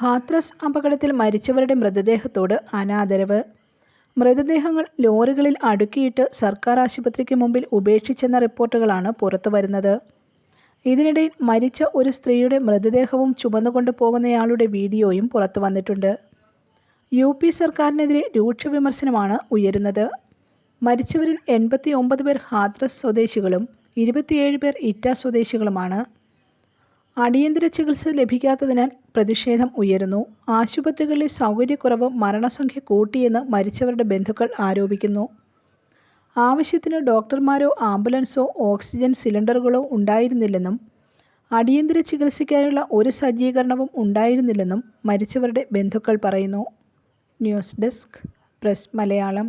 ഹാത്രസ് അപകടത്തിൽ മരിച്ചവരുടെ മൃതദേഹത്തോട് അനാദരവ്. മൃതദേഹങ്ങൾ ലോറികളിൽ അടുക്കിയിട്ട് സർക്കാർ ആശുപത്രിക്ക് മുമ്പിൽ ഉപേക്ഷിച്ചെന്ന റിപ്പോർട്ടുകളാണ് പുറത്തു വരുന്നത്. ഇതിനിടയിൽ മരിച്ച ഒരു സ്ത്രീയുടെ മൃതദേഹവും ചുമന്നുകൊണ്ട് പോകുന്നയാളുടെ വീഡിയോയും പുറത്തു വന്നിട്ടുണ്ട്. യു പി സർക്കാരിനെതിരെ രൂക്ഷ വിമർശനമാണ് ഉയരുന്നത്. മരിച്ചവരിൽ എൺപത്തി ഒമ്പത് പേർ ഹാത്രസ് സ്വദേശികളും ഇരുപത്തിയേഴ് പേർ ഇറ്റ സ്വദേശികളുമാണ്. അടിയന്തര ചികിത്സ ലഭിക്കാത്തതിനാൽ പ്രതിഷേധം ഉയരുന്നു. ആശുപത്രികളിലെ സൗകര്യക്കുറവ് മരണസംഖ്യ കൂട്ടിയെന്ന് മരിച്ചവരുടെ ബന്ധുക്കൾ ആരോപിക്കുന്നു. ആവശ്യത്തിന് ഡോക്ടർമാരോ ആംബുലൻസോ ഓക്സിജൻ സിലിണ്ടറുകളോ ഉണ്ടായിരുന്നില്ലെന്നും അടിയന്തര ചികിത്സയ്ക്കായുള്ള ഒരു സജ്ജീകരണവും ഉണ്ടായിരുന്നില്ലെന്നും മരിച്ചവരുടെ ബന്ധുക്കൾ പറയുന്നു. News desk press Malayalam.